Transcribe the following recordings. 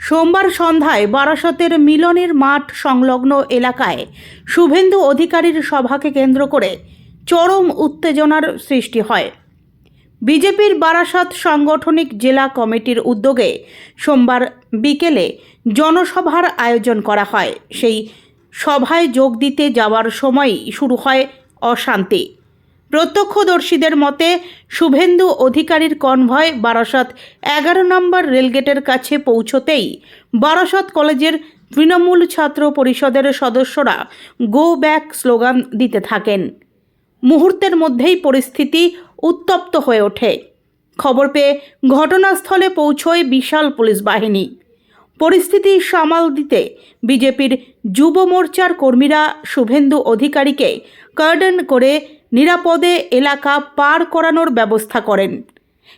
সোমবার সন্ধ্যায় বারাসতের মিলনের মাঠ সংলগ্ন এলাকায় শুভেন্দু অধিকারীর সভাকে কেন্দ্র করে চরম উত্তেজনার সৃষ্টি হয়। বিজেপির বারাসত সাংগঠনিক জেলা কমিটির উদ্যোগে সোমবার বিকেলে জনসভার আয়োজন করা হয়। সেই সভায় যোগ দিতে যাওয়ার সময়ই শুরু হয় অশান্তি। প্রত্যক্ষদর্শীদের মতে, শুভেন্দু অধিকারীর কনভয় বারাসত এগারো নম্বর রেলগেটের কাছে পৌঁছতেই বারাসত কলেজের তৃণমূল ছাত্র পরিষদের সদস্যরা গো ব্যাক স্লোগান দিতে থাকেন। মুহূর্তের মধ্যেই পরিস্থিতি উত্তপ্ত হয়ে ওঠে। খবর পেয়ে ঘটনাস্থলে পৌঁছয় বিশাল পুলিশ বাহিনী। পরিস্থিতি সামাল দিতে বিজেপির যুব মোর্চার কর্মীরা শুভেন্দু অধিকারীকে কার্ডন করে নিরাপদে এলাকা পার করানোর ব্যবস্থা করেন।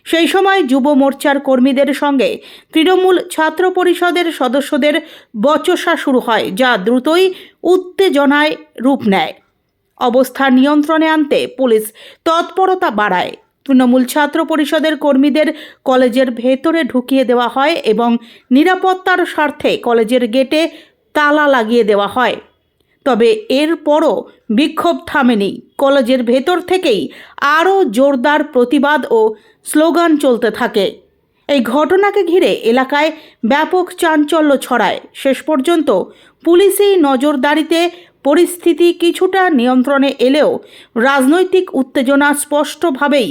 সেই সময় যুব মোর্চার কর্মীদের সঙ্গে তৃণমূল ছাত্র পরিষদের সদস্যদের বচসা শুরু হয়, যা দ্রুতই উত্তেজনায় রূপ নেয়। অবস্থা নিয়ন্ত্রণে আনতে পুলিশ তৎপরতা বাড়ায়। তৃণমূল ছাত্র পরিষদের কর্মীদের কলেজের ভেতরে ঢুকিয়ে দেওয়া হয় এবং নিরাপত্তার স্বার্থে কলেজের গেটে তালা লাগিয়ে দেওয়া হয়। তবে এরপরও বিক্ষোভ থামেনি। কলেজের ভেতর থেকেই আরও জোরদার প্রতিবাদ ও স্লোগান চলতে থাকে। এই ঘটনাকে ঘিরে এলাকায় ব্যাপক চাঞ্চল্য ছড়ায়। শেষ পর্যন্ত পুলিশি নজরদারিতে পরিস্থিতি কিছুটা নিয়ন্ত্রণে এলেও রাজনৈতিক উত্তেজনা স্পষ্টভাবেই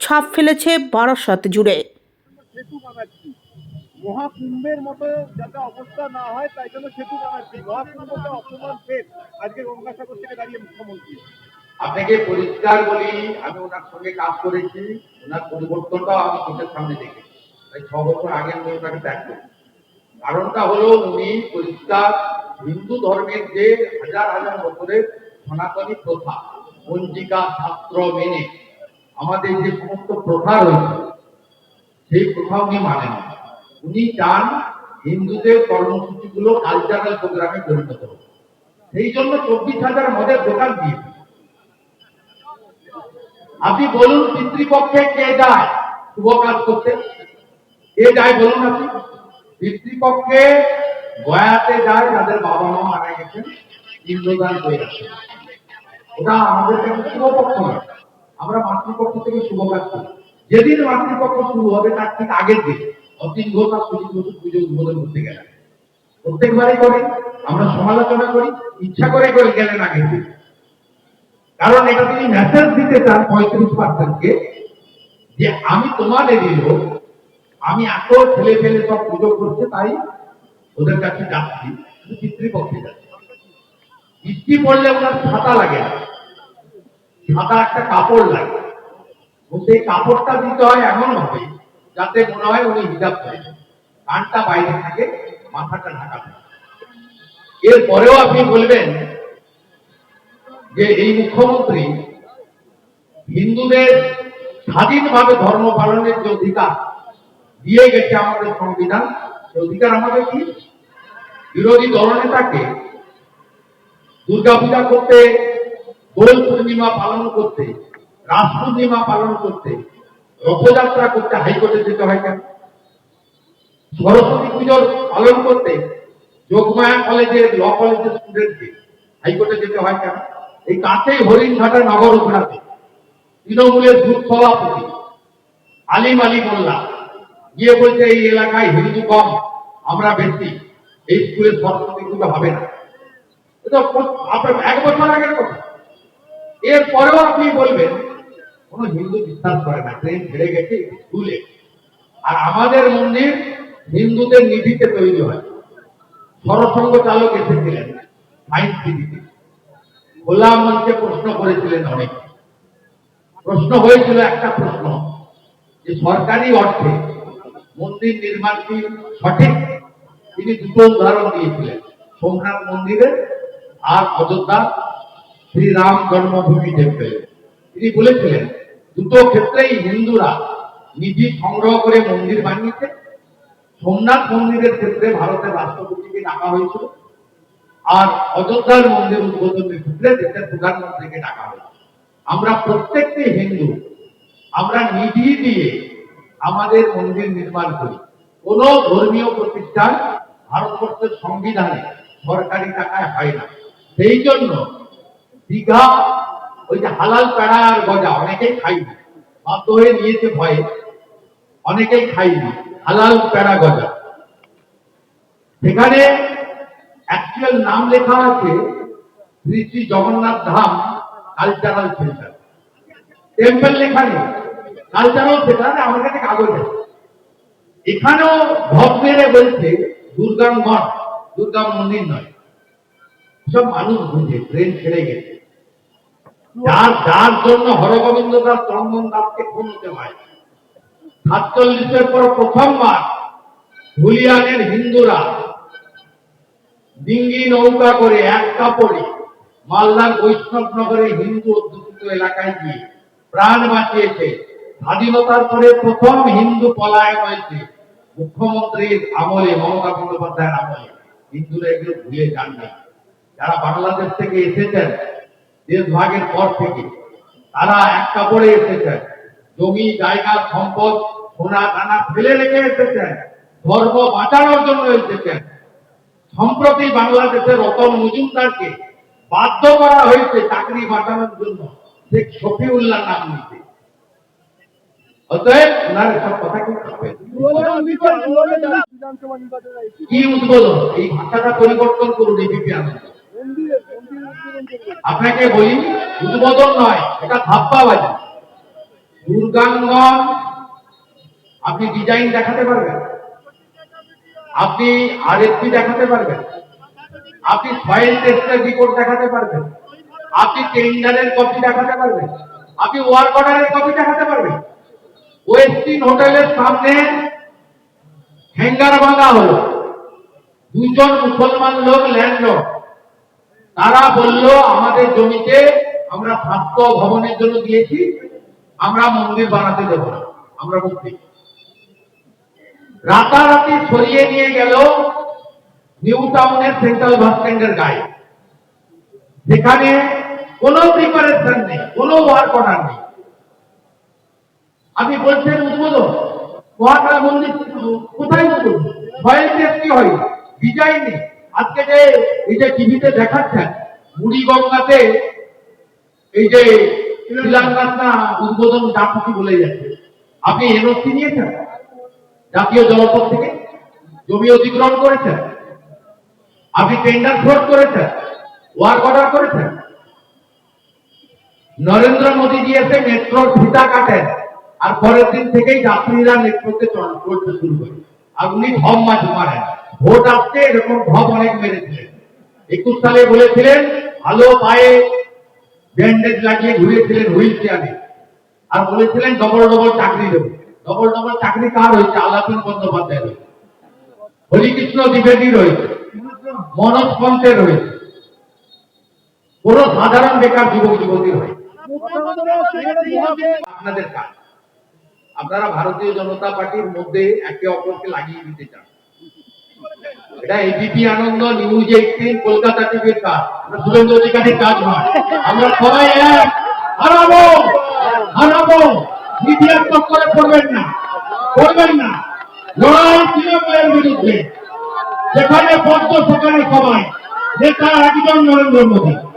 ছাপ ফেলেছে বারাসাত জুড়ে। মহাকুম্ভের মতো যাতে অবস্থা না হয়, তাই জন্য সেতু বানাচ্ছি। মহাকুম্ভকে অপমান ফের আজকে গঙ্গাসাগর থেকে দাঁড়িয়ে মুখ্যমন্ত্রী। আপনাকে পরিষ্কার বলি, আমি ওনার সঙ্গে কাজ করেছি। ওনার পরিবর্তনটাও আমি চোখের সামনে দেখেছি। তাই ছ বছর আগে আমি ওনাকে ত্যাগ করি কারণটা হলো, উনি পরিষ্কার হিন্দু ধর্মের যে হাজার হাজার বছরের সনাতনী প্রথা, পঞ্জিকা শাস্ত্র মেনে, আমাদের যে সমস্ত প্রথা রয়েছে, সেই প্রথা উনি মানেন। উনি চান হিন্দুদের কর্মসূচিগুলো কালচারাল প্রোগ্রামে পরিণত হোক। সেই জন্য চব্বিশ হাজার মদের দোকান দিয়েছে আপনি বলুন পিতৃপক্ষে কে যায় শুভ কাজ করতে। কে যায় বলুন আপনি? পিতৃপক্ষে গয়াতে যায় যাদের বাবা মা মারা গেছেন, ইন্দ্রদান করে গেছেন ওটা আমাদের কাছে শুভ পক্ষ নয়। আমরা মাতৃপক্ষ থেকে শুভ কাজ করি। যেদিন মাতৃপক্ষ শুরু হবে, তার ঠিক আগের দিন। পুজো উদ্বোধন করতে গেলেন প্রত্যেকবারই করি, আমরা সমালোচনা করি, ইচ্ছা করে করে গেলেন দিন কারণ এটা তিনি মেসেজ দিতে চান পঁয়ত্রিশ পার্সেন্টকে যে আমি তোমাদেরই লোক আমি এত ছেলে ফেলে সব পুজো করছে, তাই ওদের কাছে যাচ্ছি পিতৃপক্ষে যাচ্ছি। পড়লে ওনার ছাতা লাগে না। ছাতা একটা কাপড় লাগে। সেই কাপড়টা দিতে হয় এমন ভাবে যাতে মনে হয় উনি হিজাব করেছেন কানটা বাইরে থাকে, মাথাটা ঢাকা থাকে। এরপরেও আপনি বলবেন যে এই মুখ্যমন্ত্রী হিন্দুদের স্বাধীনভাবে ধর্ম পালনের যে অধিকার দিয়ে গেছে আমাদের সংবিধান, সে অধিকার আমাদের কি? বিরোধী দলনেতাকে দুর্গা পূজা করতে, দোল পূর্ণিমা পালন করতে, রাস পূর্ণিমা পালন করতে রথযাত্রা করতে হাইকোর্টে যেতে হয় কেন? সরস্বতী পুজোর পালন করতে যোগমায়া কলেজের, ল কলেজের স্টুডেন্টকে হাইকোর্টে যেতে হয় কেন? এই কাছেই হরিণঘাটা নগর উপরাতে তৃণমূলের বুথ সভাপতি আলিম আলী মোল্লা গিয়ে বলছে, এই এলাকায় হিন্দু কম, আমরা বেশি। এই স্কুলে সরস্বতী পুজো হবে না। এটা এক বছর আগের কথা। এরপরেও আপনি বলবেন কোন হিন্দু বিশ্বাস করে না, ট্রেন ছেড়ে গেছে, স্কুলে। আর আমাদের মন্দির হিন্দুদের নিধিতে তৈরি হয়। সরসঙ্গ চালক এসেছিলেন সায়েন্স সিটিতে খোলা মঞ্চে প্রশ্ন করেছিলেন অনেক। প্রশ্ন হয়েছিল একটা প্রশ্ন, যে সরকারি অর্থে মন্দির নির্মাণ কি সঠিক? তিনি দুটো উদাহরণ দিয়েছিলেন, সোমনাথ মন্দিরে আর অযোধ্যা শ্রীরাম জন্মভূমি টেম্পেল তিনি বলেছিলেন দুটো ক্ষেত্রেই হিন্দুরা নিধি সংগ্রহ করে মন্দির বানিয়েছে। সোমনাথ মন্দিরের ক্ষেত্রে ভারতের রাষ্ট্রপতিকে ডাকা হয়েছিল। আর অযোধ্যার মন্দির উদ্বোধনের ক্ষেত্রে দেশের প্রধানমন্ত্রীকে ডাকা হয়েছে আমরা প্রত্যেকটি হিন্দু, আমরা নিধি দিয়ে আমাদের মন্দির নির্মাণ করি। কোন ধর্মীয় প্রতিষ্ঠান ভারতবর্ষের সংবিধানে সরকারি টাকায় হয় না। সেই জন্য দীঘা ওই যে হালাল প্যাড়া আর গজা, অনেকেই খাইনি বাধ্য হয়ে নিয়েছে ভয়ে। অনেকেই খাইনি হালাল প্যাড়া গজা। সেখানে অ্যাকচুয়াল নাম লেখা আছে, Shri Shri Jagannath Dham, cultural centre temple লেখা নেই। কালচারাল সেন্টার আমার কাছে কাগজ আছে। এখানেও ভব মেরে বলছে, দুর্গার মঠ দুর্গা মন্দির নয়। সব মানুষ বুঝে ট্রেন ছেড়ে গেছে। যার যার জন্য হরগোবিন্দ দাস চন্দন দাসকে খুন হতে হয়। সাতচল্লিশের পর প্রথমবার হুলিয়ানের হিন্দুরা ডিঙ্গি নৌকা করে এক কাপড়ে মালদার বৈষ্ণবনগরের হিন্দু অধ্যুষিত এলাকায় গিয়ে প্রাণ বাঁচিয়েছে। স্বাধীনতার পরে প্রথম হিন্দু পলায়ন হয়েছে মুখ্যমন্ত্রীর আমলে, মমতা বন্দ্যোপাধ্যায়ের আমলে। হিন্দুরা এগুলো ভুলে যাননি। যারা বাংলাদেশ থেকে এসেছেন দেশ ভাগের পর থেকে তারা এক কাপড়ে এসেছেন জমি, জায়গা, সম্পদ, সোনা, দানা ফেলে রেখে এসেছেন ধর্ম বাঁচানোর জন্য এসেছেন সম্প্রতি বাংলাদেশের রতন মজুমদারকে বাধ্য করা হয়েছে চাকরি বাঁচানোর জন্য। শেখ শফিউল্লাহ নাম নিতে। অতএব ওনার সব কথা কি কি উদ্বোধন? এই ভাষাটা পরিবর্তন করুন এবিপি আনন্দ। আপনাকে বলি, উদ্বোধন নয়, এটা ধাপ্পাবাজি। দুর্গাঙ্গন, আপনি ডিজাইন দেখাতে পারবেন। আপনি আরএসপি দেখাতে পারবেন। আপনি সয়েল টেস্টের রিপোর্ট দেখাতে পারবেন। আপনি টেন্ডারের কপি দেখাতে পারবেন। আপনি ওয়ার্ক অর্ডারের কপি দেখাতে পারবেন। ওয়েস্টিন হোটেলের সামনে হ্যাঙ্গার বাঁধা হলো। দুজন মুসলমান লোক ল্যান্ডলর্ড তারা বলল, আমাদের জমিতে আমরা স্বাস্থ্য ভবনের জন্য দিয়েছি, আমরা মন্দির বানাতে দেবো না, আমরা মুক্তি রাতারাতি সরিয়ে নিয়ে গেল নিউ টাউনের সেন্ট্রাল বাস স্ট্যান্ডের গায়ে। সেখানে কোনো প্রিপারেশন নেই, কোনো ওয়ার্ক করার নেই। আপনি বলছেন, উদ্বোধন, মহাকাল মন্দির কোথায় উদ্বোধন? টেস্ট কি হয় বিজয় নেই। আজকে যে এই যে টিভিতে দেখাচ্ছেন মুড়িগঙ্গাতে এই যে না উদ্বোধন ডাকুটি বলে যাচ্ছে। আপনি এনওসি নিয়েছেন? জাতীয় জলপথ থেকে জমি অধিগ্রহণ করেছেন? আপনি টেন্ডার ফ্রড করেছেন? ওয়ার্ক অর্ডার করেছেন? নরেন্দ্র মোদী এসে মেট্রোর ফিতা কাটেন, আর পরের দিন থেকেই যাত্রীরা মেট্রোতে চল- চলতে শুরু করে। আর উনি ঢপ মাছ মারেন ভোট আসতে এরকম ঢপ অনেক মেরেছিলেন একুশ সালে বলেছিলেন, ভালো পায়ে ব্যান্ডেজ লাগিয়ে ঘুরেছিলেন হুইল চেয়ারে। আর বলেছিলেন ডবল ডবল চাকরি দেবো। ডবল ডবল চাকরি কার হয়েছে? আলাপন বন্দ্যোপাধ্যায় হয়েছে। হরিকৃষ্ণ দ্বিবেদী রয়েছে। মনোজ পন্থের রয়েছে। কোন সাধারণ বেকার যুবক যুবতী হয়। আপনাদের কাজ। আপনারা ভারতীয় জনতা পার্টির মধ্যে একে অপরকে লাগিয়ে দিতে চান। এটা ABP Ananda news eighteen Kolkata টিভির কাজ। শুভেন্দু অধিকারীর কাজ আমরা সবাই এক। হারাবো! হারাবো! মিডিয়ার চক্করে পড়বেন না। করবেন না। লড়াই তৃণমূলের বিরুদ্ধে। যেখানে পদ্ম সেখানে সবাই। নেতা একজন নরেন্দ্র মোদী।